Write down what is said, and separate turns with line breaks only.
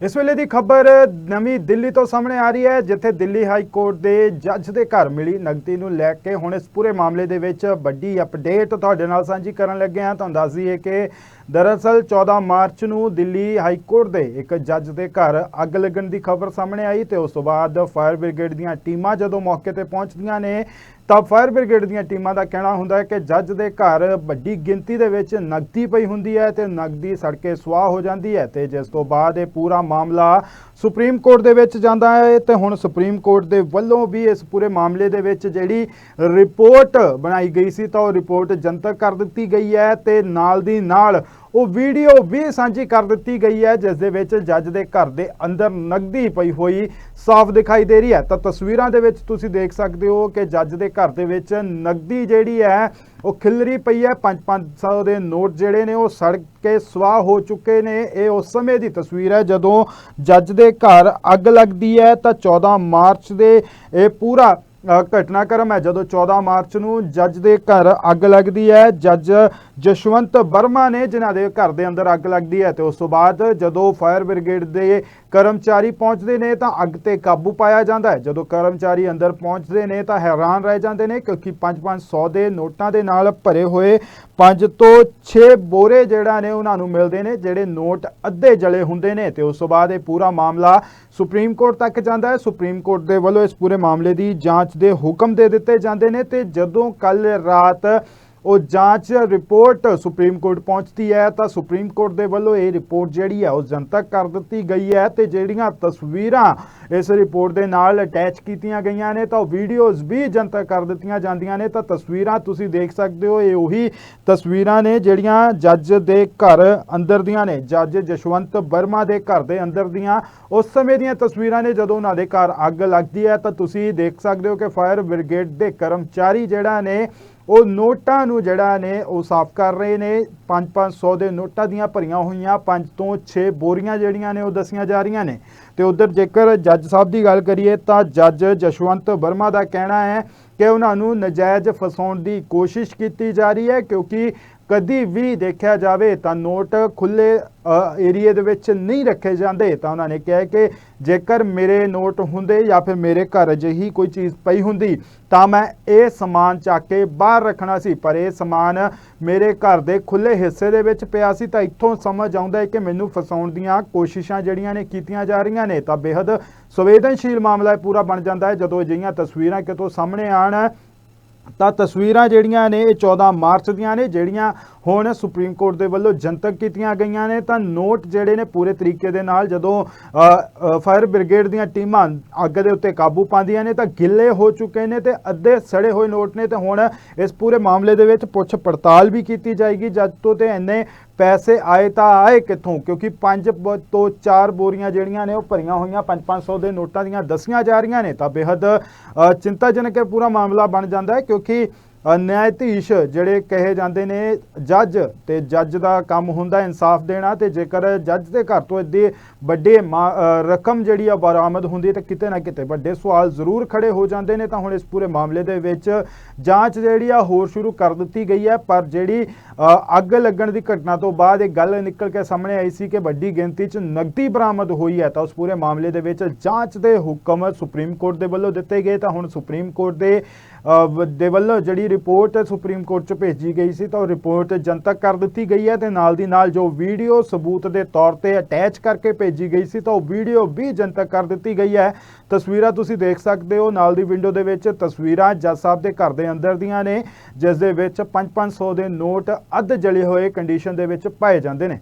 ਇਸ ਵੇਲੇ ਦੀ ਖਬਰ ਨਵੀਂ ਦਿੱਲੀ ਤੋਂ ਸਾਹਮਣੇ ਆ ਰਹੀ ਹੈ, ਜਿੱਥੇ ਦਿੱਲੀ ਹਾਈ ਕੋਰਟ ਦੇ ਜੱਜ ਦੇ ਘਰ ਮਿਲੀ ਨਗਦੀ ਨੂੰ ਲੈ ਕੇ ਹੁਣ ਇਸ ਪੂਰੇ ਮਾਮਲੇ ਦੇ ਵਿੱਚ ਵੱਡੀ ਅਪਡੇਟ ਤੁਹਾਡੇ ਨਾਲ ਸਾਂਝੀ ਕਰਨ ਲੱਗੇ ਹਾਂ। ਤੁਹਾਨੂੰ ਦੱਸ ਦਈਏ ਕਿ ਦਰਅਸਲ 14 ਮਾਰਚ ਨੂੰ ਦਿੱਲੀ ਹਾਈ ਕੋਰਟ ਦੇ ਇੱਕ ਜੱਜ ਦੇ ਘਰ ਅੱਗ ਲੱਗਣ ਦੀ ਖਬਰ ਸਾਹਮਣੇ ਆਈ ਤੇ ਉਸ ਤੋਂ ਬਾਅਦ ਫਾਇਰ ਬ੍ਰਿਗੇਡ ਦੀਆਂ ਟੀਮਾਂ ਜਦੋਂ ਮੌਕੇ ਤੇ ਪਹੁੰਚਦੀਆਂ ਨੇ ਤਾਂ ਫਾਇਰ ਬ੍ਰਿਗੇਡ ਦੀਆਂ ਟੀਮਾਂ ਦਾ ਕਹਿਣਾ ਹੁੰਦਾ ਹੈ ਕਿ ਜੱਜ ਦੇ ਘਰ ਵੱਡੀ ਗਿਣਤੀ ਦੇ ਵਿੱਚ ਨਗਦੀ ਪਈ ਹੁੰਦੀ ਹੈ ਤੇ ਨਗਦੀ ਸੜਕੇ ਸਵਾਹ ਹੋ ਜਾਂਦੀ ਹੈ ਤੇ ਜਿਸ ਤੋਂ ਬਾਅਦ ਇਹ ਪੂਰਾ ਮਾਮਲਾ ਸੁਪਰੀਮ ਕੋਰਟ ਦੇ ਵਿੱਚ ਜਾਂਦਾ ਹੈ ਤੇ ਹੁਣ ਸੁਪਰੀਮ ਕੋਰਟ ਦੇ ਵੱਲੋਂ ਵੀ ਇਸ ਪੂਰੇ ਮਾਮਲੇ ਦੇ ਵਿੱਚ ਜਿਹੜੀ ਰਿਪੋਰਟ ਬਣਾਈ ਗਈ ਸੀ ਤਾਂ ਉਹ ਰਿਪੋਰਟ ਜਨਤਕ ਕਰ ਦਿੱਤੀ ਗਈ ਹੈ ਤੇ ਨਾਲ ਦੀ ਨਾਲ ਉਹ ਵੀਡੀਓ ਵੀ ਸਾਂਝੀ ਕਰ ਦਿੱਤੀ ਗਈ ਹੈ, ਜਿਸ ਦੇ ਵਿੱਚ ਜੱਜ ਦੇ ਘਰ ਦੇ ਅੰਦਰ ਨਗਦੀ ਪਈ ਹੋਈ ਸਾਫ਼ ਦਿਖਾਈ ਦੇ ਰਹੀ ਹੈ। ਤਾਂ ਤਸਵੀਰਾਂ ਦੇ ਵਿੱਚ ਤੁਸੀਂ ਦੇਖ ਸਕਦੇ ਹੋ ਕਿ ਜੱਜ ਦੇ ਘਰ ਦੇ ਵਿੱਚ ਨਗਦੀ ਜਿਹੜੀ ਹੈ, ਉਹ ਖਿਲਰੀ ਪਈ ਹੈ। 5-500 ਦੇ ਨੋਟ ਜਿਹੜੇ ਨੇ, ਉਹ ਸੜ ਕੇ ਸਵਾਹ ਹੋ ਚੁੱਕੇ ਨੇ। ਇਹ ਉਸ ਸਮੇਂ ਦੀ ਤਸਵੀਰ ਹੈ, ਜਦੋਂ ਜੱਜ ਦੇ ਘਰ ਅੱਗ ਲੱਗਦੀ ਹੈ, ਤਾਂ 14 ਮਾਰਚ ਦੇ ਇਹ ਪੂਰਾ ਘਟਨਾਕ੍ਰਮ ਹੈ। ਜਦੋਂ 14 ਮਾਰਚ ਨੂੰ ਜੱਜ ਦੇ ਘਰ ਅੱਗ ਲੱਗਦੀ ਹੈ, ਜੱਜ ਜਸ਼ਵੰਤ ਵਰਮਾ ਨੇ ਜਿਨ੍ਹਾਂ ਦੇ ਘਰ ਦੇ ਅੰਦਰ ਅੱਗ ਲੱਗਦੀ ਹੈ ਤੇ ਉਸ ਤੋਂ ਬਾਅਦ ਜਦੋਂ ਫਾਇਰ ਬ੍ਰਿਗੇਡ ਦੇ ਕਰਮਚਾਰੀ ਪਹੁੰਚਦੇ ਨੇ ਤਾਂ ਅੱਗ ਤੇ ਕਾਬੂ ਪਾਇਆ ਜਾਂਦਾ ਹੈ। ਜਦੋਂ ਕਰਮਚਾਰੀ ਅੰਦਰ ਪਹੁੰਚਦੇ ਨੇ ਤਾਂ ਹੈਰਾਨ ਰਹਿ ਜਾਂਦੇ ਨੇ ਕਿਉਂਕਿ 5-500 ਦੇ ਨੋਟਾਂ ਦੇ ਨਾਲ ਭਰੇ ਹੋਏ 5 ਤੋਂ 6 ਬੋਰੇ ਜਿਹੜਾ ਨੇ ਉਹਨਾਂ ਨੂੰ ਮਿਲਦੇ ਨੇ, ਜਿਹੜੇ ਨੋਟ ਅੱਧੇ ਜਲੇ ਹੁੰਦੇ ਨੇ ਤੇ ਉਸ ਤੋਂ ਬਾਅਦ ਇਹ ਪੂਰਾ ਮਾਮਲਾ ਸੁਪਰੀਮ ਕੋਰਟ ਤੱਕ ਜਾਂਦਾ ਹੈ। ਸੁਪਰੀਮ ਕੋਰਟ ਦੇ ਵੱਲੋਂ ਇਸ ਪੂਰੇ ਮਾਮਲੇ ਦੀ ਜਾਂਚ ਦੇ ਹੁਕਮ ਦੇ ਦਿੱਤੇ ਜਾਂਦੇ ਨੇ ਤੇ ਜਦੋਂ ਕੱਲ ਰਾਤ ਉਹ ਜਾਂਚ ਰਿਪੋਰਟ ਸੁਪਰੀਮ ਕੋਰਟ ਪਹੁੰਚਦੀ ਹੈ ਤਾਂ ਸੁਪਰੀਮ ਕੋਰਟ ਦੇ ਵੱਲੋਂ ਇਹ ਰਿਪੋਰਟ ਜਿਹੜੀ ਹੈ ਉਹ ਜਨਤਕ ਕਰ ਦਿੱਤੀ ਗਈ ਹੈ ਤੇ ਜਿਹੜੀਆਂ ਤਸਵੀਰਾਂ ਇਸ ਰਿਪੋਰਟ ਦੇ ਨਾਲ ਅਟੈਚ ਕੀਤੀਆਂ ਗਈਆਂ ਨੇ ਤਾਂ ਉਹ ਵੀਡੀਓਜ਼ ਵੀ ਜਨਤਕ ਕਰ ਦਿੱਤੀਆਂ ਜਾਂਦੀਆਂ ਨੇ ਤਾਂ ਤਸਵੀਰਾਂ ਤੁਸੀਂ ਦੇਖ ਸਕਦੇ ਹੋ, ਇਹ ਉਹੀ ਤਸਵੀਰਾਂ ਨੇ ਜਿਹੜੀਆਂ ਜੱਜ ਦੇ ਘਰ ਅੰਦਰ ਦੀਆਂ ਨੇ, ਜੱਜ ਜਸ਼ਵੰਤ ਵਰਮਾ ਦੇ ਘਰ ਦੇ ਅੰਦਰ ਦੀਆਂ। ਉਸ ਸਮੇਂ ਦੀਆਂ ਤਸਵੀਰਾਂ ਨੇ ਜਦੋਂ ਉਹਨਾਂ ਦੇ ਘਰ ਅੱਗ ਲੱਗਦੀ ਹੈ ਤਾਂ ਤੁਸੀਂ ਦੇਖ ਸਕਦੇ ਹੋ ਕਿ ਫਾਇਰ ਬ੍ਰਿਗੇਡ ਦੇ ਕਰਮਚਾਰੀ ਜਿਹੜਾ ਨੇ ਉਹ ਨੋਟਾਂ ਨੂੰ ਜਿਹੜਾ ਨੇ ਉਹ ਸਾਫ਼ ਕਰ ਰਹੇ ਨੇ। 5-500 ਦੇ ਨੋਟਾਂ ਦੀਆਂ ਭਰੀਆਂ ਹੋਈਆਂ 5 ਤੋਂ 6 ਬੋਰੀਆਂ ਜਿਹੜੀਆਂ ਨੇ ਉਹ ਦੱਸੀਆਂ ਜਾ ਰਹੀਆਂ ਨੇ। ਤੇ ਉਧਰ ਜੇਕਰ ਜੱਜ ਸਾਹਿਬ ਦੀ ਗੱਲ ਕਰੀਏ ਤਾਂ ਜੱਜ ਜਸ਼ਵੰਤ ਵਰਮਾ ਦਾ ਕਹਿਣਾ ਹੈ ਕਿ ਉਹਨਾਂ ਨੂੰ ਨਜਾਇਜ਼ ਫਸਾਉਣ ਦੀ ਕੋਸ਼ਿਸ਼ ਕੀਤੀ ਜਾ ਰਹੀ ਹੈ ਕਿਉਂਕਿ ਕਦੀ ਵੀ ਦੇਖਿਆ ਜਾਵੇ ਤਾਂ ਨੋਟ ਖੁੱਲੇ ਏਰੀਏ ਦੇ ਵਿੱਚ ਨਹੀਂ ਰੱਖੇ ਜਾਂਦੇ। ਤਾਂ ਉਹਨਾਂ ਨੇ ਕਿਹਾ ਕਿ ਜੇਕਰ ਮੇਰੇ ਨੋਟ ਹੁੰਦੇ ਜਾਂ ਫਿਰ ਮੇਰੇ ਘਰ ਅਜਿਹੀ ਕੋਈ ਚੀਜ਼ ਪਈ ਹੁੰਦੀ, ਤਾਂ ਮੈਂ ਇਹ ਸਮਾਨ ਚੱਕ ਕੇ ਬਾਹਰ ਰੱਖਣਾ ਸੀ। ਪਰ ਇਹ ਸਮਾਨ ਮੇਰੇ ਘਰ ਦੇ ਖੁੱਲੇ ਹਿੱਸੇ ਦੇ ਵਿੱਚ ਪਿਆ ਸੀ। ਤਾਂ ਇੱਥੋਂ ਸਮਝ ਆਉਂਦਾ ਹੈ ਕਿ ਮੈਨੂੰ ਫਸਾਉਣ ਦੀਆਂ ਕੋਸ਼ਿਸ਼ਾਂ ਜਿਹੜੀਆਂ ਨੇ ਕੀਤੀਆਂ ਜਾ ਰਹੀਆਂ ਨੇ। ਤਾਂ ਬੇहद ਸੰਵੇਦਨਸ਼ੀਲ ਮਾਮਲਾ ਪੂਰਾ ਬਣ ਜਾਂਦਾ ਹੈ। ਜਦੋਂ ਅਜਿਹੀਆਂ ਤਸਵੀਰਾਂ ਕਿਤੋਂ ਸਾਹਮਣੇ ਆਣ ਤਾਂ ਤਸਵੀਰਾਂ ਜਿਹੜੀਆਂ ਨੇ ਇਹ 14 ਮਾਰਚ ਦੀਆਂ ਨੇ, ਜਿਹੜੀਆਂ ਹੁਣ ਸੁਪਰੀਮ ਕੋਰਟ ਦੇ ਵੱਲੋਂ ਜਨਤਕ ਕੀਤੀਆਂ ਗਈਆਂ ਨੇ, ਤਾਂ ਨੋਟ ਜਿਹੜੇ ਨੇ ਪੂਰੇ ਤਰੀਕੇ ਦੇ ਨਾਲ ਜਦੋਂ ਫਾਇਰ ਬ੍ਰਿਗੇਡ ਦੀਆਂ ਟੀਮਾਂ ਅੱਗ ਦੇ ਉੱਤੇ ਕਾਬੂ ਪਾਉਂਦੀਆਂ ਨੇ, ਤਾਂ ਗਿੱਲੇ ਹੋ ਚੁੱਕੇ ਨੇ ਤੇ ਅੱਧੇ ਸੜੇ ਹੋਏ ਨੋਟ ਨੇ, ਤੇ ਹੁਣ ਇਸ ਪੂਰੇ ਮਾਮਲੇ ਦੇ ਵਿੱਚ ਪੁੱਛ ਪੜਤਾਲ ਵੀ ਕੀਤੀ ਜਾਏਗੀ। ਜਦ ਤੋਂ ਤੇ ਇੰਨੇ ਪੈਸੇ ਆਏ ਤਾਂ ਆਏ ਕਿੱਥੋਂ? ਕਿਉਂਕਿ 5 ਤੋਂ 4 ਬੋਰੀਆਂ ਜਿਹੜੀਆਂ ਨੇ ਉਹ ਭਰੀਆਂ ਹੋਈਆਂ 5-500 ਦੇ ਨੋਟਾਂ ਦੀਆਂ ਦਸੀਆਂ ਜਾ ਰਹੀਆਂ ਨੇ। ਤਾਂ ਬੇहद ਚਿੰਤਾਜਨਕ ਇਹ ਪੂਰਾ ਮਾਮਲਾ ਬਣ ਜਾਂਦਾ ਹੈ ਕਿਉਂਕਿ ਅ, ਨਿਆਇਧੀਸ਼ ਜਿਹੜੇ ਕਹੇ ਜਾਂਦੇ ਨੇ ਜੱਜ ਤੇ ਜੱਜ ਦਾ ਕੰਮ ਹੁੰਦਾ ਇਨਸਾਫ ਦੇਣਾ ਤੇ ਜੇਕਰ ਜੱਜ ਦੇ ਘਰ ਤੋਂ ਇੱਦੀ ਵੱਡੇ ਮਾ- ਰਕਮ ਜਿਹੜੀ ਆ ਬਰਾਮਦ ਹੁੰਦੀ ਹੈ ਤਾਂ ਕਿਤੇ ਨਾ ਕਿਤੇ ਵੱਡੇ ਸਵਾਲ ਜ਼ਰੂਰ ਖੜੇ ਹੋ ਜਾਂਦੇ ਨੇ, ਤਾਂ ਹੁਣ ਇਸ ਪੂਰੇ ਮਾਮਲੇ ਦੇ ਵਿੱਚ ਜਾਂਚ ਜਿਹੜੀ ਆ ਹੋਰ ਸ਼ੁਰੂ ਕਰ ਦਿੱਤੀ ਗਈ ਹੈ, ਪਰ ਜਿਹੜੀ ਅੱਗ ਲੱਗਣ ਦੀ ਘਟਨਾ ਤੋਂ ਬਾਅਦ ਇਹ ਗੱਲ ਨਿਕਲ ਕੇ ਸਾਹਮਣੇ ਆਈ ਸੀ ਕਿ ਵੱਡੀ ਗਿਣਤੀ 'ਚ ਨਕਦੀ ਬਰਾਮਦ ਹੋਈ ਹੈ, ਤਾਂ ਉਸ ਪੂਰੇ ਮਾਮਲੇ ਦੇ ਵਿੱਚ ਜਾਂਚ ਦੇ ਹੁਕਮ ਸੁਪਰੀਮ ਕੋਰਟ ਦੇ ਵੱਲੋਂ ਦਿੱਤੇ ਗਏ, ਤਾਂ ਹੁਣ ਸੁਪਰੀਮ ਕੋਰਟ ਦੇ ਦੇ ਵੱਲੋਂ ਜਿਹੜੀ ਰਿਪੋਰਟ ਸੁਪਰੀਮ ਕੋਰਟ 'ਚ ਭੇਜੀ ਗਈ ਸੀ, ਤਾਂ ਉਹ ਰਿਪੋਰਟ ਜਨਤਕ ਕਰ ਦਿੱਤੀ ਗਈ ਹੈ ਤੇ ਨਾਲ ਦੀ ਨਾਲ ਜੋ ਵੀਡੀਓ ਸਬੂਤ ਦੇ ਤੌਰ ਤੇ ਅਟੈਚ ਕਰਕੇ ਭੇਜੀ ਗਈ ਸੀ, ਤਾਂ ਉਹ ਵੀਡੀਓ ਵੀ ਜਨਤਕ ਕਰ ਦਿੱਤੀ ਗਈ ਹੈ। ਤਸਵੀਰਾਂ ਤੁਸੀਂ ਦੇਖ ਸਕਦੇ ਹੋ। ਨਾਲ ਦੀ ਵਿੰਡੋ ਦੇ ਵਿੱਚ ਤਸਵੀਰਾਂ ਜੱਜ ਸਾਹਿਬ ਦੇ ਘਰ ਦੇ ਅੰਦਰ ਦੀਆਂ ਨੇ, ਜਿਸ ਦੇ ਵਿੱਚ 5-500 ਦੇ ਨੋਟ ਅੱਧ ਜਲੇ ਹੋਏ ਕੰਡੀਸ਼ਨ ਦੇ ਵਿੱਚ ਪਾਏ ਜਾਂਦੇ ਨੇ।